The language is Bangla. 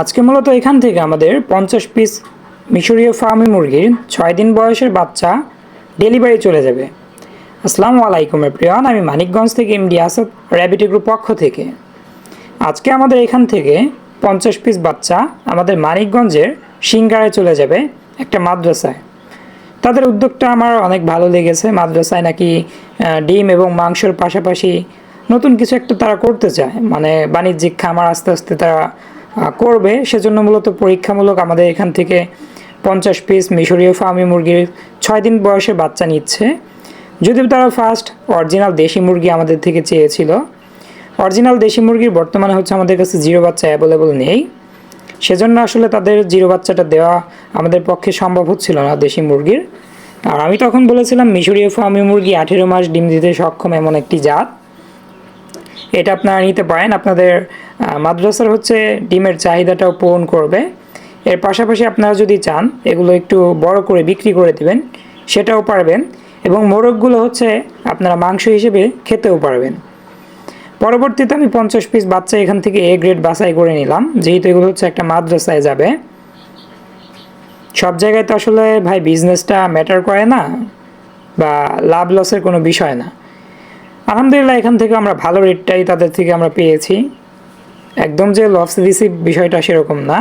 আজকে মূলত এখান থেকে আমাদের পঞ্চাশ পিস মিশরীয় ফার্মি মুরগির ছয় দিন বয়সের বাচ্চা ডেলিভারি চলে যাবে। আসসালামু আলাইকুম প্রিয়ান আমি মানিকগঞ্জ থেকে এমডি আসাদ র্যাবিটি গ্রুপ পক্ষ থেকে। আজকে আমাদের এখান থেকে পঞ্চাশ পিস বাচ্চা আমাদের মানিকগঞ্জের সিঙ্গারায় চলে যাবে একটা মাদ্রাসায়। তাদের উদ্যোগটা আমার অনেক ভালো লেগেছে। মাদ্রাসায় নাকি ডিম এবং মাংসর পাশাপাশি নতুন কিছু একটা তারা করতে চায়। মানে বাণিজ্যিক খামার আস্তে আস্তে তারা করবে, সেজন্য মূলত পরীক্ষামূলক আমাদের এখান থেকে পঞ্চাশ পিস মিশরীয় ফার্মি মুরগির ছয় দিন বয়সের বাচ্চা নিচ্ছে। যদিও তারা ফার্স্ট অরিজিনাল দেশি মুরগি আমাদের থেকে চেয়েছিল। অরিজিনাল দেশি মুরগির বর্তমানে হচ্ছে আমাদের কাছে জিরো বাচ্চা অ্যাভেলেবল নেই। সেজন্য আসলে তাদের জিরো বাচ্চাটা দেওয়া আমাদের পক্ষে সম্ভব হচ্ছিল না দেশি মুরগির। আর আমি তখন বলেছিলাম, মিশরীয় ফার্মি মুরগি আঠেরো মাস ডিম দিতে সক্ষম এমন একটি জাত। এটা আপনারা নিতে পারেন। আপনাদের মাদ্রাসার হচ্ছে ডিমের চাহিদাটাও পূরণ করবে। এর পাশাপাশি আপনারা যদি চান, এগুলো একটু বড় করে বিক্রি করে দিবেন, সেটাও পারবেন এবং মোরগগুলো হচ্ছে আপনারা মাংস হিসেবে খেতেও পারবেন। পরবর্তীতে আমি পঞ্চাশ পিস বাচ্চা এখান থেকে এ গ্রেড বাছাই করে নিলাম। যেহেতু এগুলো হচ্ছে একটা মাদ্রাসায় যাবে। সব জায়গায় তো আসলে ভাই বিজনেসটা ম্যাটার করে না বা লাভ লসের কোনো বিষয় না। আলহামদুলিল্লাহ, এখান থেকে আমরা ভালো রেটটাই তাদের থেকে আমরা পেয়েছি। একদম যে লস রিসিভ বিষয়টা সেরকম না।